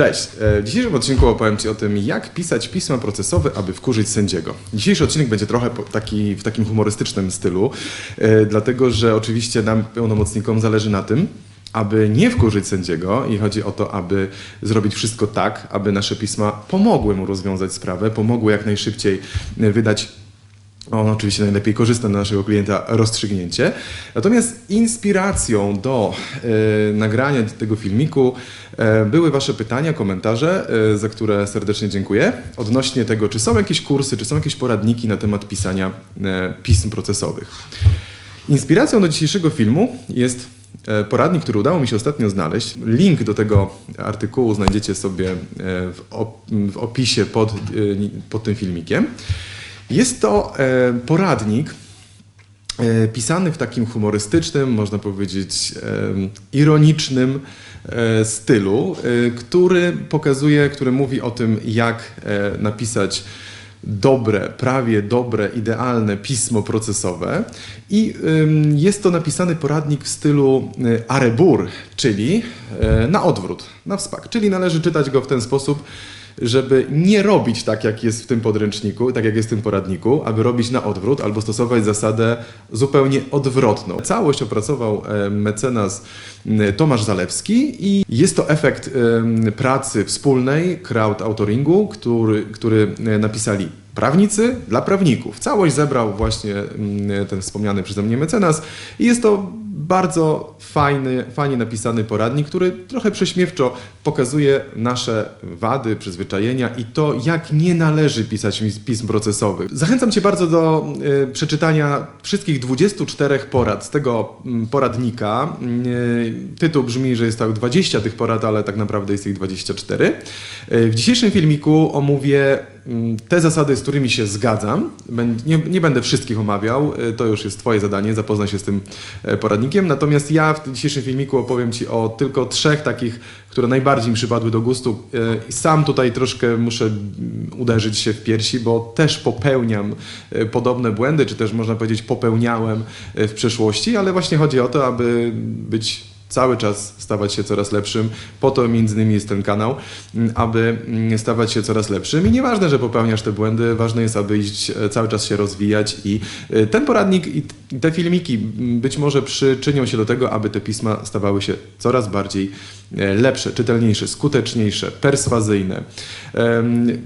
Cześć! E, W dzisiejszym odcinku opowiem Ci o tym, jak pisać pisma procesowe, aby wkurzyć sędziego. Dzisiejszy odcinek będzie trochę taki, w takim humorystycznym stylu, e, dlatego że oczywiście nam, pełnomocnikom, zależy na tym, aby nie wkurzyć sędziego i chodzi o to, aby zrobić wszystko tak, aby nasze pisma pomogły mu rozwiązać sprawę, pomogły jak najszybciej wydać on oczywiście najlepiej korzysta na naszego klienta rozstrzygnięcie. Natomiast inspiracją do e, nagrania tego filmiku e, były Wasze pytania, komentarze, e, za które serdecznie dziękuję. Odnośnie tego, czy są jakieś kursy, czy są jakieś poradniki na temat pisania pism procesowych. Inspiracją do dzisiejszego filmu jest poradnik, który udało mi się ostatnio znaleźć. Link do tego artykułu znajdziecie sobie w, op- w opisie pod, pod tym filmikiem. Jest to e, poradnik e, pisany w takim humorystycznym, można powiedzieć em, ironicznym e, stylu, e, który pokazuje, który mówi o tym, jak e, napisać dobre, prawie dobre, idealne pismo procesowe. I jest to napisany poradnik w stylu arebur, czyli e, na odwrót, na wspak. Czyli należy czytać go w ten sposób, żeby nie robić tak, jak jest w tym podręczniku, tak jak jest w tym poradniku, aby robić na odwrót albo stosować zasadę zupełnie odwrotną. Całość opracował e, mecenas Tomasz Zalewski i jest to efekt em, pracy wspólnej crowd autoringu, który, który e, napisali prawnicy dla prawników. Całość zebrał właśnie ten wspomniany przeze mnie mecenas i jest to bardzo fajny, fajnie napisany poradnik, który trochę prześmiewczo pokazuje nasze wady, przyzwyczajenia i to, jak nie należy pisać pism procesowych. Zachęcam Cię bardzo do y, przeczytania wszystkich 24 porad z tego mm, poradnika. Y, tytuł brzmi, że jest tak 20 tych porad, ale tak naprawdę jest ich 24. Y, w dzisiejszym filmiku omówię mm, te zasady, z którymi się zgadzam. Nie, nie będę wszystkich omawiał, to już jest Twoje zadanie, zapoznaj się z tym e, Natomiast ja w dzisiejszym filmiku opowiem Ci o tylko trzech takich, które najbardziej mi przypadły do gustu. E, I sam tutaj troszkę muszę mm, uderzyć się w piersi, bo też popełniam e, podobne błędy, czy też można powiedzieć popełniałem e, w przeszłości, ale właśnie chodzi o to, aby być cały czas stawać się coraz lepszym. Po to między innymi jest ten kanał, m, aby mm, stawać się coraz lepszym. I nieważne, że popełniasz te błędy, ważne jest, aby iść, e, cały czas się rozwijać i e, ten poradnik i te filmiki m, być może przyczynią się do tego, aby te pisma stawały się coraz bardziej e, lepsze, czytelniejsze, skuteczniejsze, perswazyjne.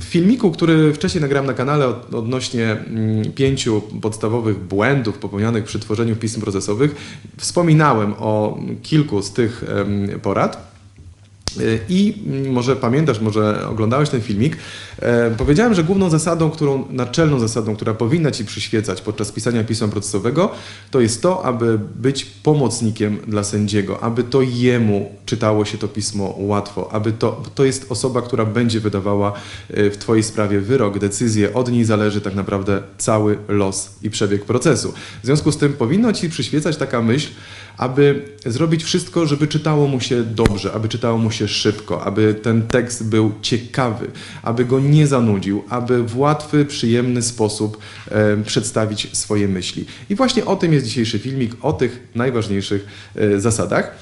W filmiku, który wcześniej nagrałem na kanale od- odnośnie mm, pięciu podstawowych błędów popełnianych przy tworzeniu pism procesowych, wspominałem o kilku z tych porad. Y, I może pamiętasz, może oglądałeś ten filmik. E, powiedziałem, że główną zasadą, którą, naczelną zasadą, która powinna Ci przyświecać podczas pisania pisma procesowego, to jest to, aby być pomocnikiem dla sędziego, aby to jemu czytało się to pismo łatwo, aby to, to jest osoba, która będzie wydawała e, w Twojej sprawie wyrok, decyzję, od niej zależy tak naprawdę cały los i przebieg procesu. W związku z tym powinno Ci przyświecać taka myśl, aby zrobić wszystko, żeby czytało mu się dobrze, aby czytało mu się szybko, aby ten tekst był ciekawy, aby go nie zanudził, aby w łatwy, przyjemny sposób e, przedstawić swoje myśli. I właśnie o tym jest dzisiejszy filmik, o tych najważniejszych e, zasadach.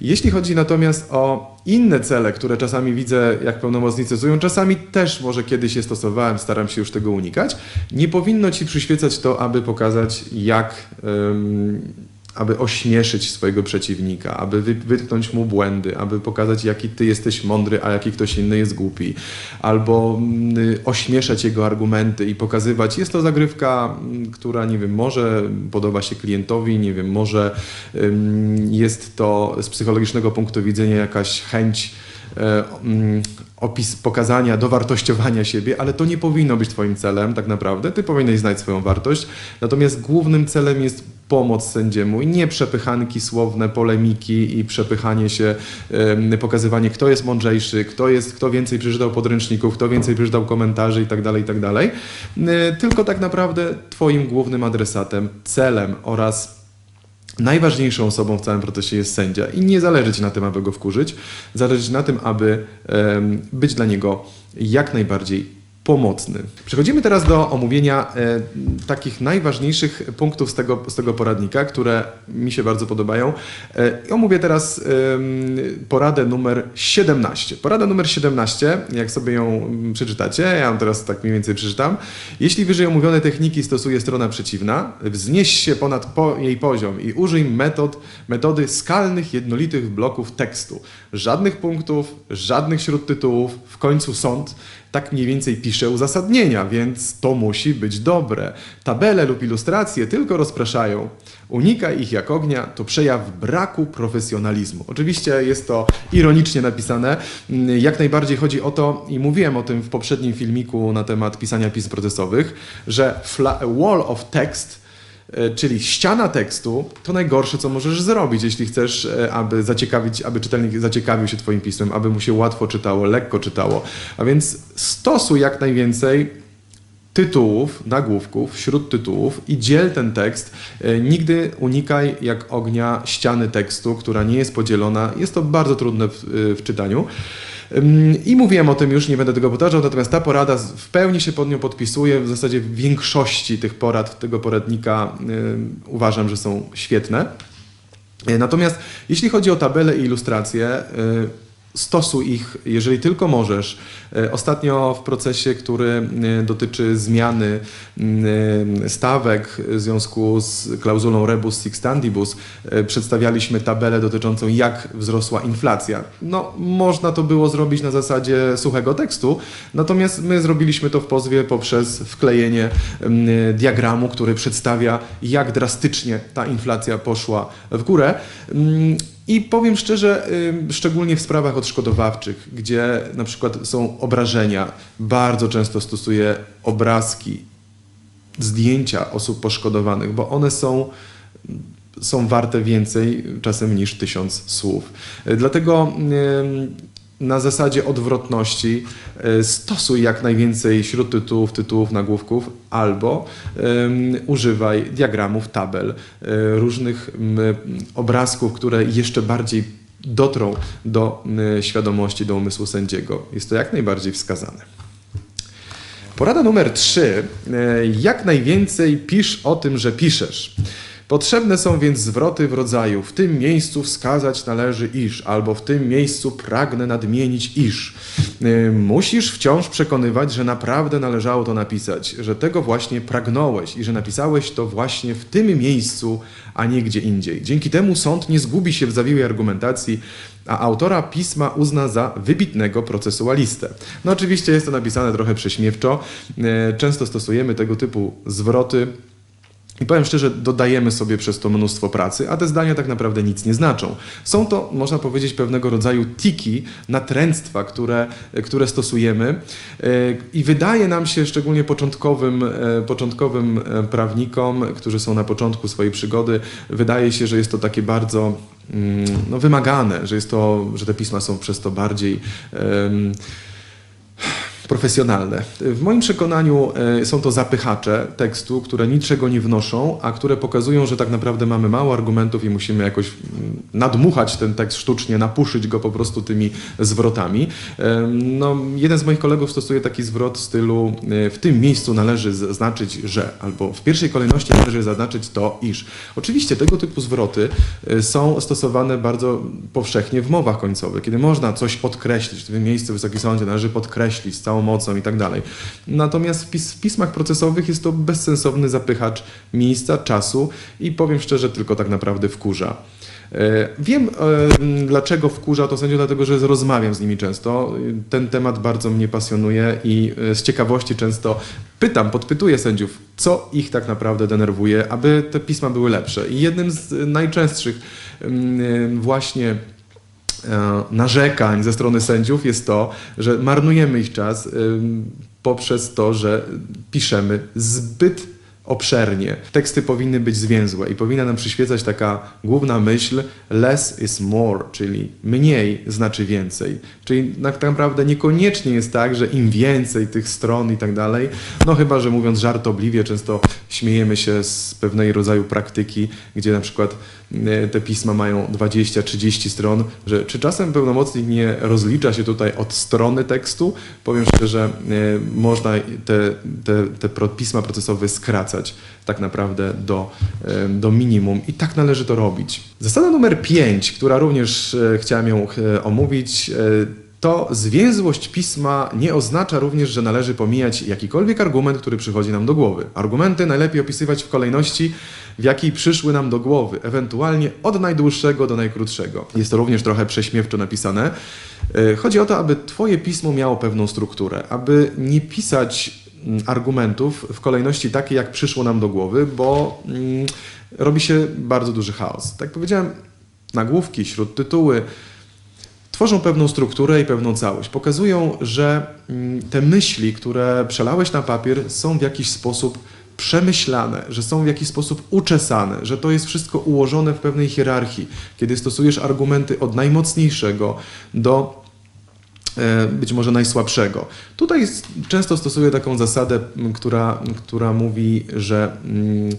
Jeśli chodzi natomiast o inne cele, które czasami widzę, jak pełnomocnicy stosują, czasami też może kiedyś je stosowałem, staram się już tego unikać, nie powinno Ci przyświecać to, aby pokazać, jak. Aby ośmieszyć swojego przeciwnika, aby wy- wytknąć mu błędy, aby pokazać, jaki ty jesteś mądry, a jaki ktoś inny jest głupi, albo mm, ośmieszać jego argumenty i pokazywać, jest to zagrywka, mm, która, nie wiem, może podoba się klientowi, nie wiem, może jest to z psychologicznego punktu widzenia jakaś chęć e, mm, opis pokazania, dowartościowania siebie, ale to nie powinno być Twoim celem tak naprawdę. Ty powinieneś znać swoją wartość. Natomiast głównym celem jest pomoc sędziemu i nie przepychanki słowne, polemiki i przepychanie się, em, pokazywanie kto jest mądrzejszy, kto, jest, kto więcej przeczytał podręczników, kto więcej przeczytał komentarzy i tak dalej, tak. Y, Tylko tak naprawdę Twoim głównym adresatem, celem oraz Najważniejszą osobą w całym procesie jest sędzia i nie zależy Ci na tym, aby go wkurzyć, zależy Ci na tym, aby być dla niego jak najbardziej pomocny. Przechodzimy teraz do omówienia e, takich najważniejszych punktów z tego, z tego poradnika, które mi się bardzo podobają. E, omówię teraz em, poradę numer 17. Porada numer 17, jak sobie ją mm, przeczytacie, ja ją teraz tak mniej więcej przeczytam. Jeśli wyżej omówione techniki stosuje strona przeciwna, wznieś się ponad po, jej poziom i użyj metod, metody skalnych, jednolitych bloków tekstu. Żadnych punktów, żadnych śródtytułów, w końcu sąd. Tak mniej więcej pisze uzasadnienia, więc to musi być dobre. Tabele lub ilustracje tylko rozpraszają. Unikaj ich jak ognia, to przejaw braku profesjonalizmu. Oczywiście jest to ironicznie napisane. Mm, Jak najbardziej chodzi o to, i mówiłem o tym w poprzednim filmiku na temat pisania pism procesowych, że wall of text czyli ściana tekstu, to najgorsze, co możesz zrobić, jeśli chcesz, e, aby zaciekawić, aby czytelnik zaciekawił się Twoim pismem, aby mu się łatwo czytało, lekko czytało. A więc stosuj jak najwięcej tytułów, nagłówków, wśród tytułów i dziel ten tekst. E, Nigdy unikaj jak ognia ściany tekstu, która nie jest podzielona. Jest to bardzo trudne w, w czytaniu. I mówiłem o tym już, nie będę tego powtarzał, natomiast ta porada w pełni się pod nią podpisuje. W zasadzie w większości tych porad, tego poradnika uważam, że są świetne. Natomiast jeśli chodzi o tabele i ilustracje, e, stosuj ich, jeżeli tylko możesz. E, Ostatnio w procesie, który e, dotyczy zmiany mm, stawek w związku z klauzulą rebus sixtandibus, e, przedstawialiśmy tabelę dotyczącą jak wzrosła inflacja. No, można to było zrobić na zasadzie suchego tekstu, natomiast my zrobiliśmy to w pozwie poprzez wklejenie diagramu, który przedstawia jak drastycznie ta inflacja poszła w górę. I powiem szczerze, szczególnie w sprawach odszkodowawczych, gdzie na przykład są obrażenia, bardzo często stosuję obrazki, zdjęcia osób poszkodowanych, bo one są, są warte więcej czasem niż tysiąc słów. Dlatego na zasadzie odwrotności y, stosuj jak najwięcej śródtytułów, tytułów, nagłówków albo ym, używaj diagramów, tabel, y, różnych ym, obrazków, które jeszcze bardziej dotrą do y, świadomości, do umysłu sędziego. Jest to jak najbardziej wskazane. Porada numer 3. Jak najwięcej pisz o tym, że piszesz. Potrzebne są więc zwroty w rodzaju w tym miejscu wskazać należy iż, albo w tym miejscu pragnę nadmienić iż. Y, Musisz wciąż przekonywać, że naprawdę należało to napisać, że tego właśnie pragnąłeś i że napisałeś to właśnie w tym miejscu, a nie gdzie indziej. Dzięki temu sąd nie zgubi się w zawiłej argumentacji, a autora pisma uzna za wybitnego procesualistę. No oczywiście jest to napisane trochę prześmiewczo. E, Często stosujemy tego typu zwroty. I powiem szczerze, dodajemy sobie przez to mnóstwo pracy, a te zdania tak naprawdę nic nie znaczą. Są to, można powiedzieć, pewnego rodzaju tiki, natręctwa, które, które stosujemy e, i wydaje nam się, szczególnie początkowym, e, początkowym e, prawnikom, którzy są na początku swojej przygody, wydaje się, że jest to takie bardzo mm, no, wymagane, że, jest to, że te pisma są przez to bardziej em, profesjonalne. W moim przekonaniu e, są to zapychacze tekstu, które niczego nie wnoszą, a które pokazują, że tak naprawdę mamy mało argumentów i musimy jakoś mm, nadmuchać ten tekst sztucznie, napuszyć go po prostu tymi zwrotami. E, No, jeden z moich kolegów stosuje taki zwrot w stylu e, w tym miejscu należy zaznaczyć, że, albo w pierwszej kolejności należy zaznaczyć to, iż. Oczywiście tego typu zwroty są stosowane bardzo powszechnie w mowach końcowych, kiedy można coś podkreślić, w tym miejscu Wysoki Sądzie należy podkreślić z całą mocą i tak dalej. Natomiast w, pis w pismach procesowych jest to bezsensowny zapychacz miejsca, czasu i powiem szczerze, tylko tak naprawdę wkurza. E, Wiem, e, dlaczego wkurza to sędziów, dlatego że rozmawiam z nimi często. Ten temat bardzo mnie pasjonuje i e, z ciekawości często pytam, podpytuję sędziów, co ich tak naprawdę denerwuje, aby te pisma były lepsze. I jednym z najczęstszych m, właśnie narzekań ze strony sędziów jest to, że marnujemy ich czas poprzez to, że piszemy zbyt obszernie. Teksty powinny być zwięzłe i powinna nam przyświecać taka główna myśl less is more, czyli mniej znaczy więcej. Czyli tak naprawdę niekoniecznie jest tak, że im więcej tych stron i tak dalej, no chyba, że mówiąc żartobliwie, często śmiejemy się z pewnej rodzaju praktyki, gdzie na przykład e, te pisma mają 20-30 stron, że czy czasem pełnomocnik nie rozlicza się tutaj od strony tekstu? Powiem szczerze, e, można te, te, te pisma procesowe skracać tak naprawdę do, do minimum i tak należy to robić. Zasada numer 5, która również e, chciałem ją e, omówić, e, to zwięzłość pisma nie oznacza również, że należy pomijać jakikolwiek argument, który przychodzi nam do głowy. Argumenty najlepiej opisywać w kolejności, w jakiej przyszły nam do głowy, ewentualnie od najdłuższego do najkrótszego. Jest to również trochę prześmiewczo napisane. Chodzi o to, aby Twoje pismo miało pewną strukturę, aby nie pisać argumentów w kolejności takiej, jak przyszło nam do głowy, bo mm, robi się bardzo duży chaos. Tak powiedziałem, nagłówki, śródtytuły, tworzą pewną strukturę i pewną całość. Pokazują, że mm, te myśli, które przelałeś na papier, są w jakiś sposób przemyślane, że są w jakiś sposób uczesane, że to jest wszystko ułożone w pewnej hierarchii, kiedy stosujesz argumenty od najmocniejszego do być może najsłabszego. Tutaj często stosuję taką zasadę, która, która mówi, że mm,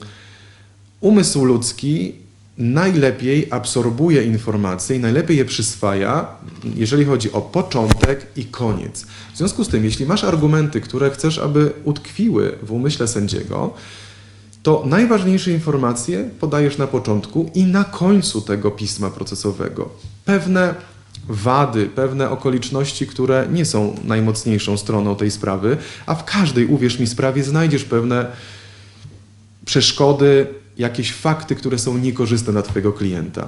umysł ludzki najlepiej absorbuje informacje i najlepiej je przyswaja, jeżeli chodzi o początek i koniec. W związku z tym, jeśli masz argumenty, które chcesz, aby utkwiły w umyśle sędziego, to najważniejsze informacje podajesz na początku i na końcu tego pisma procesowego. Pewne wady, pewne okoliczności, które nie są najmocniejszą stroną tej sprawy, a w każdej, uwierz mi, sprawie znajdziesz pewne przeszkody, jakieś fakty, które są niekorzystne dla Twojego klienta.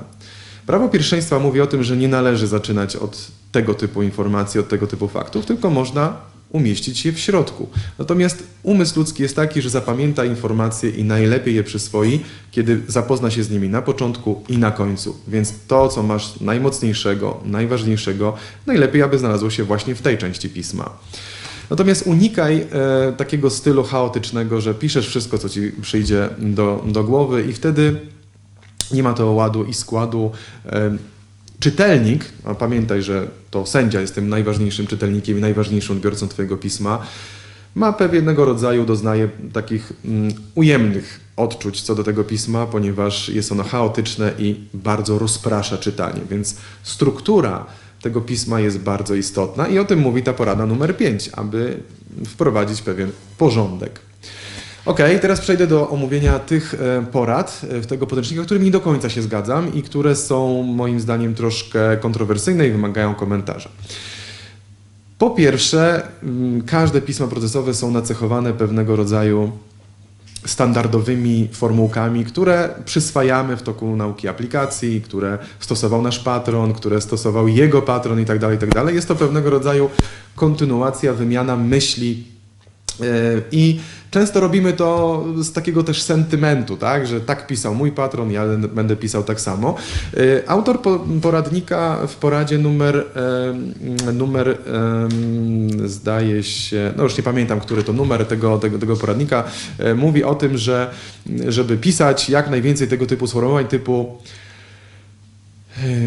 Prawo pierwszeństwa mówi o tym, że nie należy zaczynać od tego typu informacji, od tego typu faktów, tylko można umieścić je w środku. Natomiast umysł ludzki jest taki, że zapamięta informacje i najlepiej je przyswoi, kiedy zapozna się z nimi na początku i na końcu. Więc to, co masz najmocniejszego, najważniejszego, najlepiej, aby znalazło się właśnie w tej części pisma. Natomiast unikaj e, takiego stylu chaotycznego, że piszesz wszystko, co ci przyjdzie do, do głowy i wtedy nie ma to ładu i składu. Czytelnik, a pamiętaj, że to sędzia jest tym najważniejszym czytelnikiem i najważniejszym odbiorcą Twojego pisma, ma pewnego rodzaju, doznaje takich mm, ujemnych odczuć co do tego pisma, ponieważ jest ono chaotyczne i bardzo rozprasza czytanie, więc struktura tego pisma jest bardzo istotna i o tym mówi ta porada numer 5, aby wprowadzić pewien porządek. Ok, teraz przejdę do omówienia tych e, porad e, w tego podręcznika, którym nie do końca się zgadzam i które są moim zdaniem troszkę kontrowersyjne i wymagają komentarza. Po pierwsze, mm, każde pisma procesowe są nacechowane pewnego rodzaju standardowymi formułkami, które przyswajamy w toku nauki aplikacji, które stosował nasz patron, które stosował jego patron itd. itd. Jest to pewnego rodzaju kontynuacja, wymiana myśli i często robimy to z takiego też sentymentu, tak, że tak pisał mój patron, ja będę pisał tak samo. E, Autor po- poradnika w poradzie numer, e, numer zdaje się, no już nie pamiętam, który to numer tego, tego, tego poradnika, e, mówi o tym, że żeby pisać jak najwięcej tego typu sformułowań typu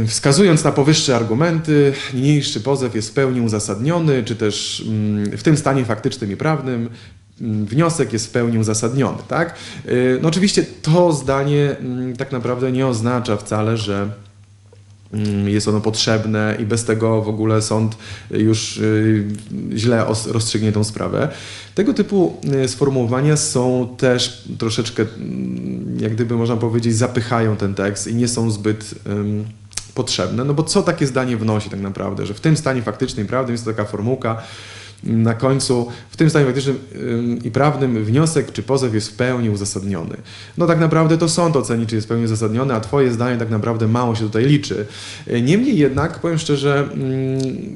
Wskazując na powyższe argumenty, niniejszy pozew jest w pełni uzasadniony, czy też mm, w tym stanie faktycznym i prawnym mm, wniosek jest w pełni uzasadniony. Tak? Y, No oczywiście to zdanie mm, tak naprawdę nie oznacza wcale, że jest ono potrzebne i bez tego w ogóle sąd już y, źle rozstrzygnie tą sprawę. Tego typu y, sformułowania są też troszeczkę, mm, jak gdyby można powiedzieć, zapychają ten tekst i nie są zbyt ym, potrzebne, no bo co takie zdanie wnosi tak naprawdę, że w tym stanie faktycznym i prawnym jest to taka formułka, na końcu w tym stanie faktycznym ym, i prawnym wniosek czy pozew jest w pełni uzasadniony. No tak naprawdę to sąd oceni, czy jest w pełni uzasadniony, a twoje zdanie tak naprawdę mało się tutaj liczy. Y, Niemniej jednak, powiem szczerze,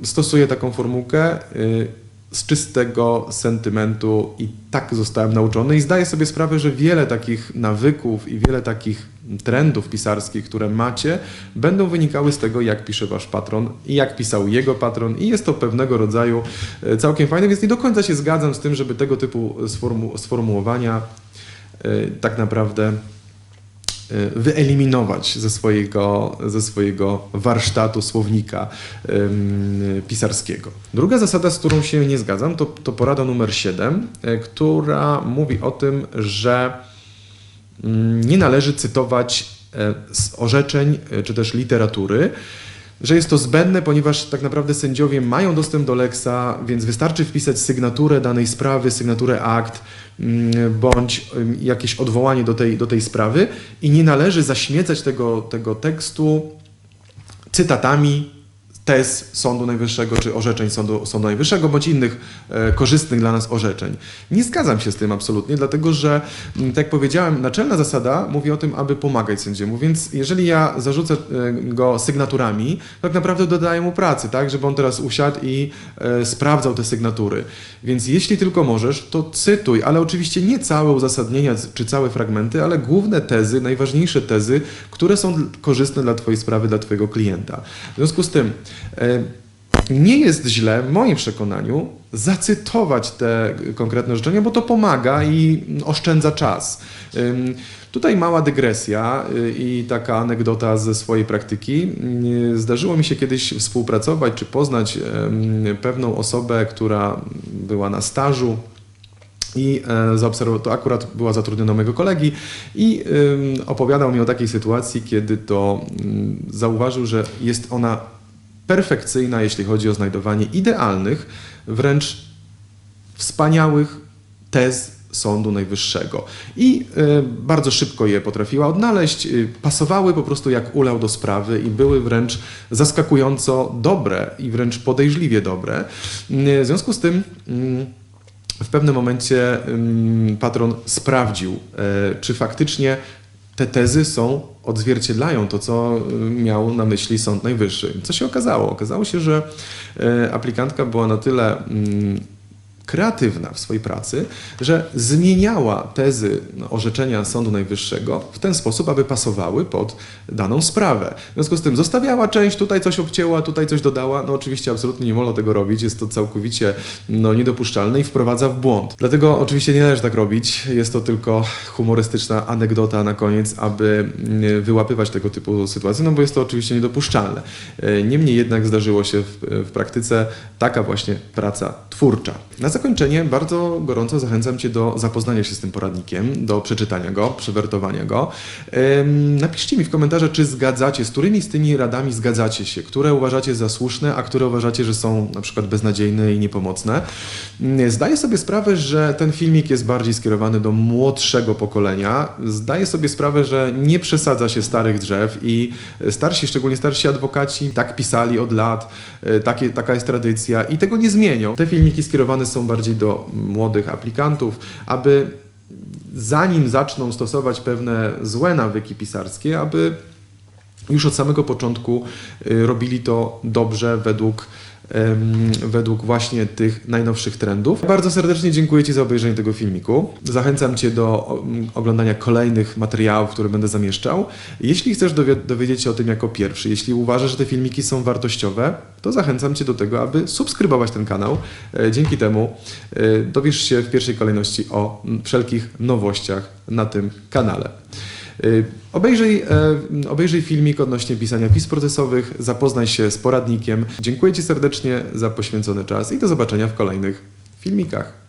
stosuję taką formułkę y, z czystego sentymentu i tak zostałem nauczony i zdaję sobie sprawę, że wiele takich nawyków i wiele takich trendów pisarskich, które macie, będą wynikały z tego, jak pisze wasz patron i jak pisał jego patron i jest to pewnego rodzaju e, całkiem fajne, więc nie do końca się zgadzam z tym, żeby tego typu sformu- sformułowania e, tak naprawdę e, wyeliminować ze swojego, ze swojego warsztatu słownika pisarskiego. Druga zasada, z którą się nie zgadzam, to, to porada numer 7, e, która mówi o tym, że nie należy cytować e, z orzeczeń e, czy też literatury, że jest to zbędne, ponieważ tak naprawdę sędziowie mają dostęp do Lexa, więc wystarczy wpisać sygnaturę danej sprawy, sygnaturę akt, mm, bądź jakieś odwołanie do tej, do tej sprawy i nie należy zaśmiecać tego, tego tekstu cytatami tez Sądu Najwyższego czy orzeczeń Sądu, Sądu Najwyższego bądź innych e, korzystnych dla nas orzeczeń. Nie zgadzam się z tym absolutnie, dlatego że, m, tak jak powiedziałem, naczelna zasada mówi o tym, aby pomagać sędziemu, więc jeżeli ja zarzucę e, go sygnaturami, tak naprawdę dodaję mu pracy, tak, żeby on teraz usiadł i e, sprawdzał te sygnatury. Więc jeśli tylko możesz, to cytuj, ale oczywiście nie całe uzasadnienia czy całe fragmenty, ale główne tezy, najważniejsze tezy, które są korzystne dla Twojej sprawy, dla Twojego klienta. W związku z tym, nie jest źle, w moim przekonaniu, zacytować te konkretne życzenia, bo to pomaga i oszczędza czas. Tutaj mała dygresja y, i taka anegdota ze swojej praktyki. Y, Zdarzyło mi się kiedyś współpracować czy poznać pewną osobę, która była na stażu i e, zaobserwował, to akurat była zatrudniona mojego kolegi i opowiadał mi o takiej sytuacji, kiedy to zauważył, że jest ona perfekcyjna, jeśli chodzi o znajdowanie idealnych, wręcz wspaniałych tez Sądu Najwyższego. I y, bardzo szybko je potrafiła odnaleźć, y, pasowały po prostu jak ulał do sprawy i były wręcz zaskakująco dobre i wręcz podejrzliwie dobre. Y, w związku z tym. y, w pewnym momencie ym, patron sprawdził, e, czy faktycznie te tezy są, odzwierciedlają to, co y, miał na myśli Sąd Najwyższy. Co się okazało? Okazało się, że e, aplikantka była na tyle mm, kreatywna w swojej pracy, że zmieniała tezy orzeczenia Sądu Najwyższego w ten sposób, aby pasowały pod daną sprawę. W związku z tym zostawiała część, tutaj coś obcięła, tutaj coś dodała. No oczywiście absolutnie nie wolno tego robić, jest to całkowicie no, niedopuszczalne i wprowadza w błąd. Dlatego oczywiście nie należy tak robić, jest to tylko humorystyczna anegdota na koniec, aby mm, wyłapywać tego typu sytuacje, no bo jest to oczywiście niedopuszczalne. E, Niemniej jednak zdarzyło się w, w praktyce taka właśnie praca twórcza. Na zakończenie bardzo gorąco zachęcam Cię do zapoznania się z tym poradnikiem, do przeczytania go, przewertowania go. Napiszcie mi w komentarzach, czy zgadzacie, z którymi z tymi radami zgadzacie się, które uważacie za słuszne, a które uważacie, że są na przykład beznadziejne i niepomocne. Mm, Zdaję sobie sprawę, że ten filmik jest bardziej skierowany do młodszego pokolenia. Zdaję sobie sprawę, że nie przesadza się starych drzew i starsi, szczególnie starsi adwokaci, tak pisali od lat, e, takie, taka jest tradycja i tego nie zmienią. Te filmiki skierowane są bardziej do młodych aplikantów, aby zanim zaczną stosować pewne złe nawyki pisarskie, aby już od samego początku y, robili to dobrze według, według właśnie tych najnowszych trendów. Bardzo serdecznie dziękuję Ci za obejrzenie tego filmiku. Zachęcam Cię do oglądania kolejnych materiałów, które będę zamieszczał. Jeśli chcesz dowie- dowiedzieć się o tym jako pierwszy, jeśli uważasz, że te filmiki są wartościowe, to zachęcam Cię do tego, aby subskrybować ten kanał. E, Dzięki temu e, dowiesz się w pierwszej kolejności o wszelkich nowościach na tym kanale. Y, Obejrzyj, e, obejrzyj filmik odnośnie pisania pism procesowych, zapoznaj się z poradnikiem. Dziękuję Ci serdecznie za poświęcony czas i do zobaczenia w kolejnych filmikach.